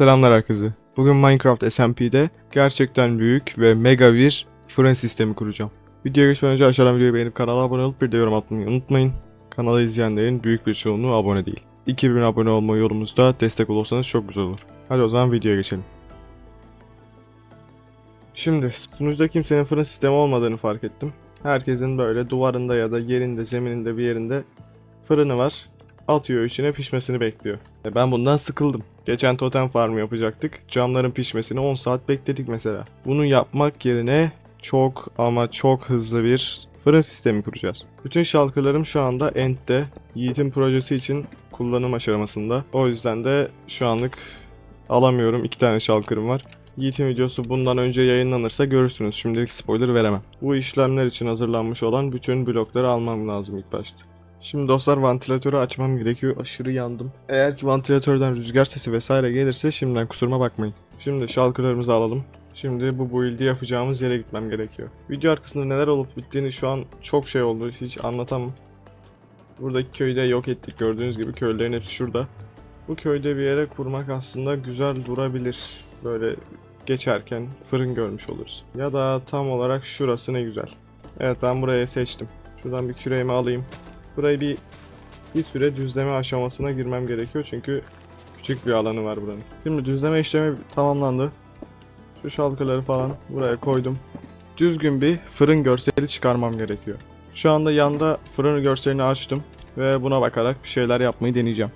Selamlar herkese. Bugün Minecraft SMP'de gerçekten büyük ve mega bir fırın sistemi kuracağım. Videoya geçmeden önce aşağıdan videoyu beğenip kanala abone olup bir de yorum atmayı unutmayın. Kanalı izleyenlerin büyük bir çoğunluğu abone değil. 2000 abone olma yolumuzda destek olursanız çok güzel olur. Hadi o zaman videoya geçelim. Şimdi sunucuda kimsenin fırın sistemi olmadığını fark ettim. Herkesin böyle duvarında ya da yerinde, zemininde bir yerinde fırını var. Atıyor içine pişmesini bekliyor. E ben bundan sıkıldım. Geçen totem farmı yapacaktık. Camların pişmesini 10 saat bekledik mesela. Bunu yapmak yerine çok ama çok hızlı bir fırın sistemi kuracağız. Bütün şalkırlarım şu anda End'de. Yiğit'in projesi için kullanım aşamasında. O yüzden de şu anlık alamıyorum. İki tane şalkırım var. Yiğit'in videosu bundan önce yayınlanırsa görürsünüz. Şimdilik spoiler veremem. Bu işlemler için hazırlanmış olan bütün blokları almam lazım ilk başta. Şimdi dostlar vantilatörü açmam gerekiyor. Aşırı yandım. Eğer ki vantilatörden rüzgar sesi vesaire gelirse şimdiden kusuruma bakmayın. Şimdi şalkırlarımızı alalım. Şimdi bu build'i yapacağımız yere gitmem gerekiyor. Video arkasında neler olup bittiğini şu an çok şey oldu. Hiç anlatamam. Buradaki köyü de yok ettik. Gördüğünüz gibi köylerin hepsi şurada. Bu köyde bir yere kurmak aslında güzel durabilir. Böyle geçerken fırın görmüş oluruz. Ya da tam olarak şurası ne güzel. Evet ben burayı seçtim. Şuradan bir küreğimi alayım. Burayı bir bir süre düzleme aşamasına girmem gerekiyor çünkü küçük bir alanı var buranın. Şimdi düzleme işlemi tamamlandı. Şu şalkıları falan buraya koydum. Düzgün bir fırın görseli çıkarmam gerekiyor. Şu anda yanda fırın görselini açtım ve buna bakarak bir şeyler yapmayı deneyeceğim.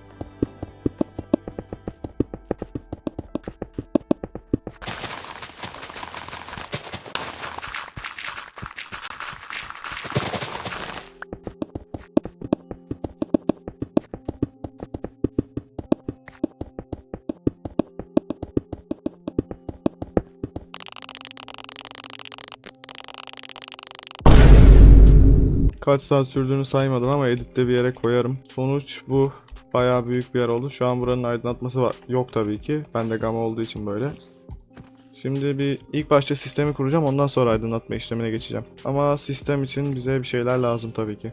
Kaç saat sürdüğünü saymadım ama editte bir yere koyarım. Sonuç bu. Bayağı büyük bir yer oldu. Şu an buranın aydınlatması var. Yok tabii ki. Ben de gama olduğu için böyle. Şimdi bir ilk başta sistemi kuracağım. Ondan sonra aydınlatma işlemine geçeceğim. Ama sistem için bize bir şeyler lazım tabii ki.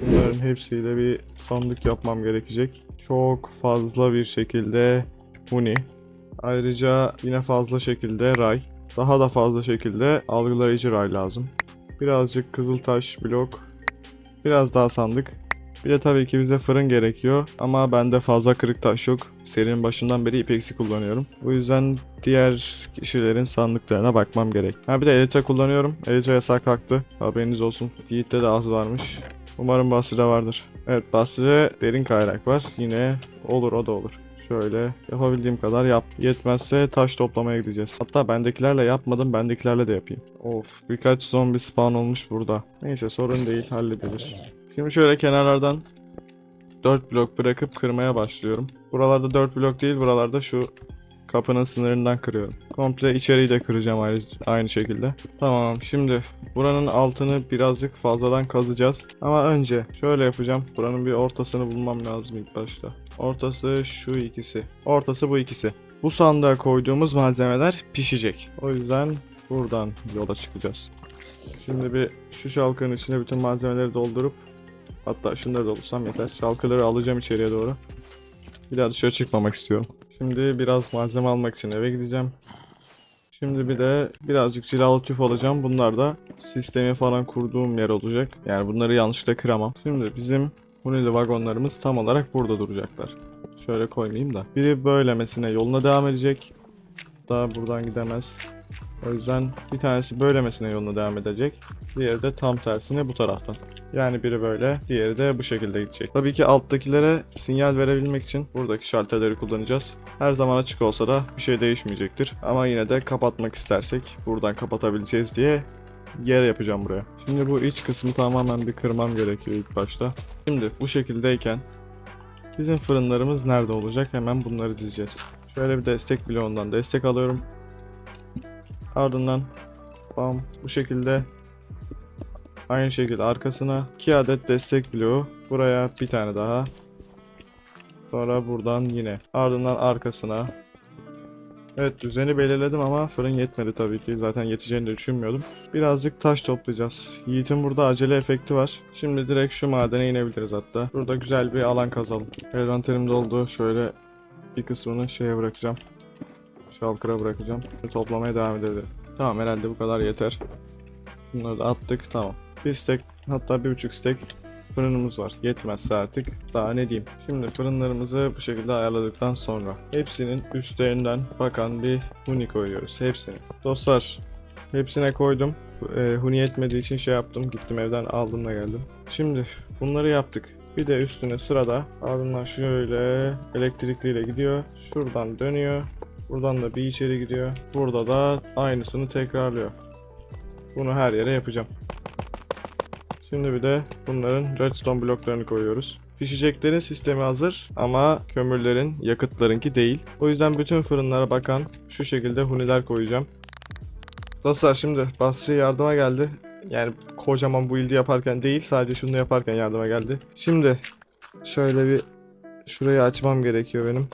Bunların hepsiyle bir sandık yapmam gerekecek. Çok fazla bir şekilde huni. Ayrıca yine fazla şekilde ray. Daha da fazla şekilde algılayıcı ray lazım. Birazcık kızıltaş blok. Biraz daha sandık. Bir de tabii ki bize fırın gerekiyor. Ama bende fazla kırık taş yok. Serinin başından beri ipeksi kullanıyorum. Bu yüzden diğer kişilerin sandıklarına bakmam gerek. Ha bir de Elytra kullanıyorum. Elytra yasak kalktı. Haberiniz olsun. Yiğit'te de az varmış. Umarım Basri'de vardır. Evet Basri'de derin kaynak var. Yine olur o da olur. Şöyle yapabildiğim kadar yap. Yetmezse taş toplamaya gideceğiz. Hatta bendekilerle yapmadım. Bendekilerle de yapayım. Of birkaç zombi spawn olmuş burada. Neyse sorun değil halledilir. Şimdi şöyle kenarlardan 4 blok bırakıp kırmaya başlıyorum. Buralarda 4 blok değil buralarda şu kapının sınırından kırıyorum. Komple içeriği de kıracağım aynı, aynı şekilde. Tamam şimdi buranın altını birazcık fazladan kazacağız. Ama önce şöyle yapacağım. Buranın bir ortasını bulmam lazım ilk başta. Ortası şu ikisi. Ortası bu ikisi. Bu sandığa koyduğumuz malzemeler pişecek. O yüzden buradan yola çıkacağız. Şimdi bir şu şalkının içine bütün malzemeleri doldurup hatta şunları doldursam yeter. Şalkıları alacağım içeriye doğru. Bir daha dışarı çıkmamak istiyorum. Şimdi biraz malzeme almak için eve gideceğim. Şimdi bir de birazcık cilalı tüp alacağım. Bunlar da sistemi falan kurduğum yer olacak. Yani bunları yanlışlıkla kıramam. Şimdi bizim Hunili vagonlarımız tam olarak burada duracaklar. Şöyle koymayayım da. Biri böylemesine yoluna devam edecek. Daha buradan gidemez. O yüzden bir tanesi böylemesine yoluna devam edecek. Diğeri de tam tersine bu taraftan. Yani biri böyle, diğeri de bu şekilde gidecek. Tabii ki alttakilere sinyal verebilmek için buradaki şalterleri kullanacağız. Her zaman açık olsa da bir şey değişmeyecektir. Ama yine de kapatmak istersek buradan kapatabileceğiz diye yer yapacağım buraya. Şimdi bu iç kısmı tamamen bir kırmam gerekiyor ilk başta. Şimdi bu şekildeyken bizim fırınlarımız nerede olacak? Hemen bunları dizeceğiz. Şöyle bir destek bloğundan destek alıyorum. Ardından bam bu şekilde aynı şekilde arkasına 2 adet destek bloğu. Buraya bir tane daha. Sonra buradan yine. Ardından arkasına. Evet düzeni belirledim ama fırın yetmedi tabii ki. Zaten yeteceğini de düşünmüyordum. Birazcık taş toplayacağız. Yiğit'in burada acele efekti var. Şimdi direkt şu madene inebiliriz hatta. Burada güzel bir alan kazalım. Envanterim doldu. Şöyle bir kısmını şeye bırakacağım. Shulker'a bırakacağım. Toplamaya devam edelim. Tamam herhalde bu kadar yeter. Bunları da attık tamam. Bir stack hatta bir buçuk stack fırınımız var. Yetmezse artık daha ne diyeyim. Şimdi fırınlarımızı bu şekilde ayarladıktan sonra hepsinin üstlerinden bakan bir huni koyuyoruz. Hepsini. Dostlar hepsine koydum. E, huni yetmediği için şey yaptım. Gittim evden aldım da geldim. Şimdi bunları yaptık. Bir de üstüne sırada ardından şöyle elektrikliyle gidiyor. Şuradan dönüyor. Buradan da bir içeri gidiyor. Burada da aynısını tekrarlıyor. Bunu her yere yapacağım. Şimdi bir de bunların redstone bloklarını koyuyoruz. Pişeceklerin sistemi hazır ama kömürlerin, yakıtlarınki değil. O yüzden bütün fırınlara bakan şu şekilde huniler koyacağım. Dostlar şimdi Basri yardıma geldi. Yani kocaman bu ildi yaparken değil sadece şunu yaparken yardıma geldi. Şimdi şöyle bir şurayı açmam gerekiyor benim.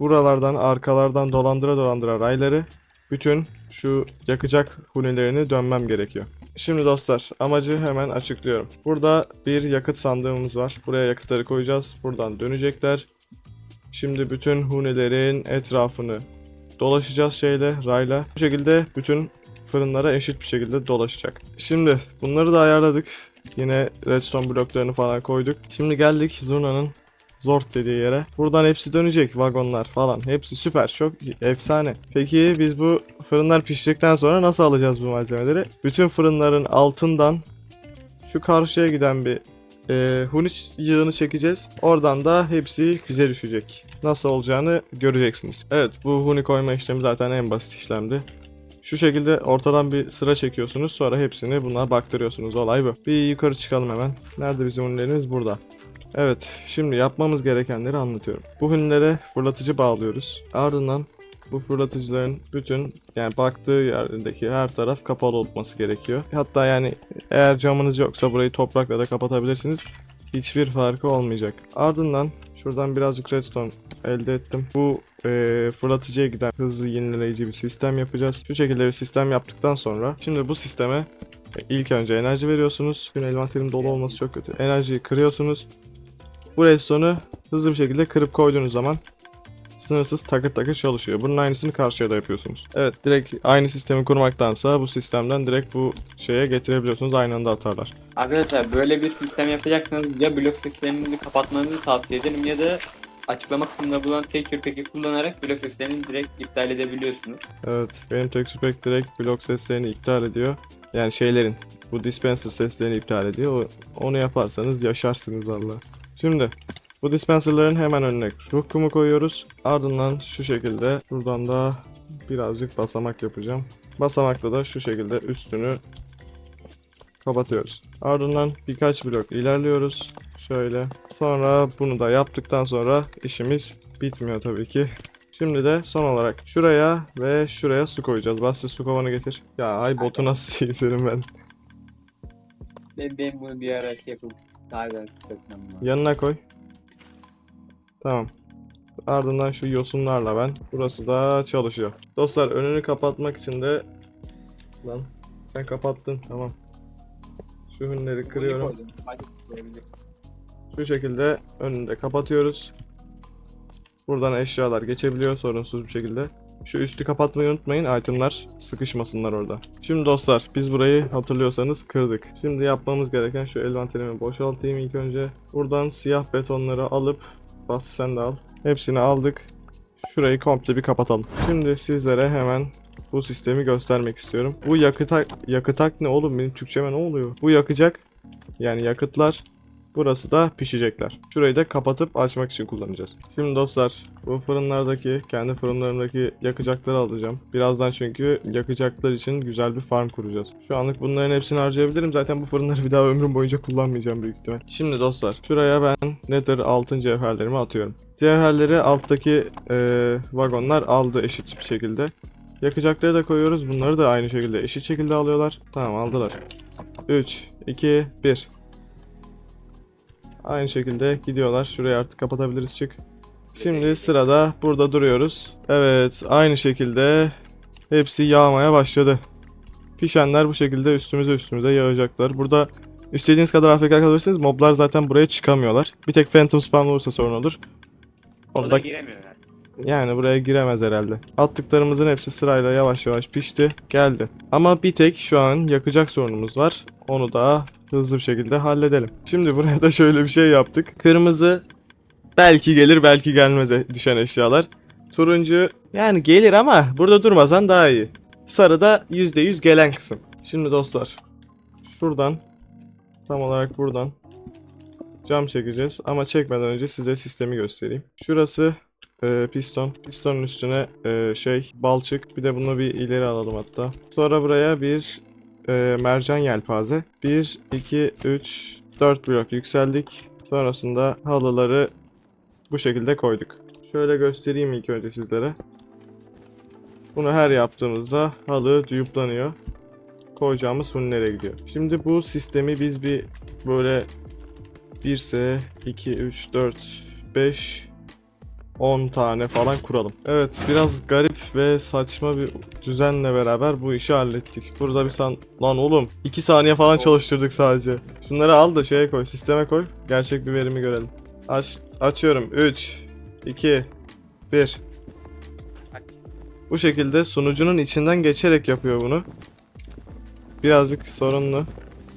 Buralardan arkalardan dolandıra dolandıra rayları bütün şu yakacak hunilerini dönmem gerekiyor. Şimdi dostlar amacı hemen açıklıyorum. Burada bir yakıt sandığımız var. Buraya yakıtları koyacağız. Buradan dönecekler. Şimdi bütün hunilerin etrafını dolaşacağız şeyle, rayla. Bu şekilde bütün fırınlara eşit bir şekilde dolaşacak. Şimdi bunları da ayarladık. Yine redstone bloklarını falan koyduk. Şimdi geldik Zurna'nın Zort dediği yere. Buradan hepsi dönecek vagonlar falan. Hepsi süper. Çok efsane. Peki biz bu fırınlar piştikten sonra nasıl alacağız bu malzemeleri? Bütün fırınların altından şu karşıya giden bir e, huniç yığını çekeceğiz. Oradan da hepsi bize düşecek. Nasıl olacağını göreceksiniz. Evet bu huni koyma işlemi zaten en basit işlemdi. Şu şekilde ortadan bir sıra çekiyorsunuz. Sonra hepsini buna baktırıyorsunuz. Olay bu. Bir yukarı çıkalım hemen. Nerede bizim hunilerimiz? Burada. Evet, şimdi yapmamız gerekenleri anlatıyorum. Bu hünlere fırlatıcı bağlıyoruz. Ardından bu fırlatıcıların bütün yani baktığı yerdeki her taraf kapalı olması gerekiyor. Hatta yani eğer camınız yoksa burayı toprakla da kapatabilirsiniz. Hiçbir farkı olmayacak. Ardından şuradan birazcık redstone elde ettim. Bu eee, fırlatıcıya giden hızlı yenileyici bir sistem yapacağız. Şu şekilde bir sistem yaptıktan sonra şimdi bu sisteme ilk önce enerji veriyorsunuz. Gün envanterim dolu olması çok kötü. Enerjiyi kırıyorsunuz. Bu redstone'u hızlı bir şekilde kırıp koyduğunuz zaman sınırsız takır takır çalışıyor. Bunun aynısını karşıya da yapıyorsunuz. Evet direkt aynı sistemi kurmaktansa bu sistemden direkt bu şeye getirebiliyorsunuz. Aynı anda atarlar. Arkadaşlar böyle bir sistem yapacaksanız ya blok sisteminizi kapatmanızı tavsiye ederim ya da açıklama kısmında bulunan tek peki kullanarak blok sistemini direkt iptal edebiliyorsunuz. Evet benim texture pack direkt blok seslerini iptal ediyor. Yani şeylerin bu dispenser seslerini iptal ediyor. O- Onu yaparsanız yaşarsınız valla. Şimdi bu dispenserların hemen önüne ruh kumu koyuyoruz. Ardından şu şekilde buradan da birazcık basamak yapacağım. Basamakla da şu şekilde üstünü kapatıyoruz. Ardından birkaç blok ilerliyoruz. Şöyle. Sonra bunu da yaptıktan sonra işimiz bitmiyor tabii ki. Şimdi de son olarak şuraya ve şuraya su koyacağız. Basti su kovanı getir. Ya ay botu nasıl senin ben. Ben, ben bunu bir ara şey yapıp daha güzel tutacağım. Yanına koy. Tamam. Ardından şu yosunlarla ben. Burası da çalışıyor. Dostlar önünü kapatmak için de lan sen kapattın tamam. Şu hünleri kırıyorum. Şu şekilde önünü de kapatıyoruz. Buradan eşyalar geçebiliyor sorunsuz bir şekilde. Şu üstü kapatmayı unutmayın. Itemlar sıkışmasınlar orada. Şimdi dostlar biz burayı hatırlıyorsanız kırdık. Şimdi yapmamız gereken şu envanterimi boşaltayım ilk önce. Buradan siyah betonları alıp bas sen de al. Hepsini aldık. Şurayı komple bir kapatalım. Şimdi sizlere hemen bu sistemi göstermek istiyorum. Bu yakıtak yakıtak ne oğlum benim Türkçeme ne oluyor? Bu yakacak yani yakıtlar Burası da pişecekler. Şurayı da kapatıp açmak için kullanacağız. Şimdi dostlar bu fırınlardaki kendi fırınlarımdaki yakacakları alacağım. Birazdan çünkü yakacaklar için güzel bir farm kuracağız. Şu anlık bunların hepsini harcayabilirim. Zaten bu fırınları bir daha ömrüm boyunca kullanmayacağım büyük ihtimal. Şimdi dostlar şuraya ben Nether altın cevherlerimi atıyorum. Cevherleri alttaki eee, vagonlar aldı eşit bir şekilde. Yakacakları da koyuyoruz. Bunları da aynı şekilde eşit şekilde alıyorlar. Tamam aldılar. 3, 2, 1. Aynı şekilde gidiyorlar. Şurayı artık kapatabiliriz çık. Şimdi sırada burada duruyoruz. Evet aynı şekilde hepsi yağmaya başladı. Pişenler bu şekilde üstümüze üstümüze yağacaklar. Burada istediğiniz kadar AFK kalabilirsiniz. Moblar zaten buraya çıkamıyorlar. Bir tek Phantom spawn olursa sorun olur. O Onu da da, giremiyor yani. Yani buraya giremez herhalde. Attıklarımızın hepsi sırayla yavaş yavaş pişti. Geldi. Ama bir tek şu an yakacak sorunumuz var. Onu da hızlı bir şekilde halledelim. Şimdi buraya da şöyle bir şey yaptık. Kırmızı belki gelir belki gelmeze düşen eşyalar. Turuncu yani gelir ama burada durmasan daha iyi. Sarı da %100 gelen kısım. Şimdi dostlar şuradan tam olarak buradan cam çekeceğiz ama çekmeden önce size sistemi göstereyim. Şurası e, piston. Pistonun üstüne e, şey balçık. Bir de bunu bir ileri alalım hatta. Sonra buraya bir e, mercan yelpaze. 1, 2, 3, 4 blok yükseldik. Sonrasında halıları bu şekilde koyduk. Şöyle göstereyim ilk önce sizlere. Bunu her yaptığımızda halı düyuplanıyor. Koyacağımız nereye gidiyor. Şimdi bu sistemi biz bir böyle 1S, 2, 3, 4, 5, 10 tane falan kuralım. Evet biraz garip ve saçma bir düzenle beraber bu işi hallettik. Burada bir san... Lan oğlum 2 saniye falan çalıştırdık sadece. Şunları al da şeye koy sisteme koy. Gerçek bir verimi görelim. Aç, açıyorum. 3, 2, 1. Bu şekilde sunucunun içinden geçerek yapıyor bunu. Birazcık sorunlu.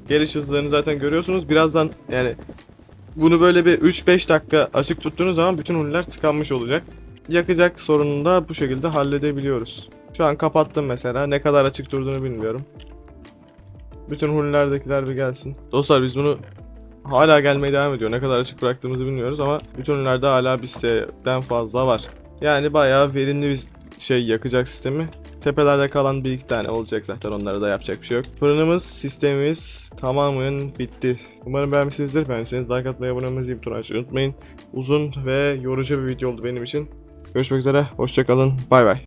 Geliş hızlarını zaten görüyorsunuz. Birazdan yani bunu böyle bir 3-5 dakika açık tuttuğunuz zaman bütün huller tıkanmış olacak. Yakacak sorununu da bu şekilde halledebiliyoruz. Şu an kapattım mesela. Ne kadar açık durduğunu bilmiyorum. Bütün hullerdekiler bir gelsin. Dostlar biz bunu hala gelmeye devam ediyor. Ne kadar açık bıraktığımızı bilmiyoruz ama bütün hullerde hala bir siteden fazla var. Yani bayağı verimli bir şey yakacak sistemi. Tepelerde kalan bir iki tane olacak zaten onlara da yapacak bir şey yok. Fırınımız, sistemimiz tamamen bitti. Umarım beğenmişsinizdir. Beğendiyseniz like atmayı, abone olmayı, zil butonunu açmayı unutmayın. Uzun ve yorucu bir video oldu benim için. Görüşmek üzere, hoşçakalın, bay bay.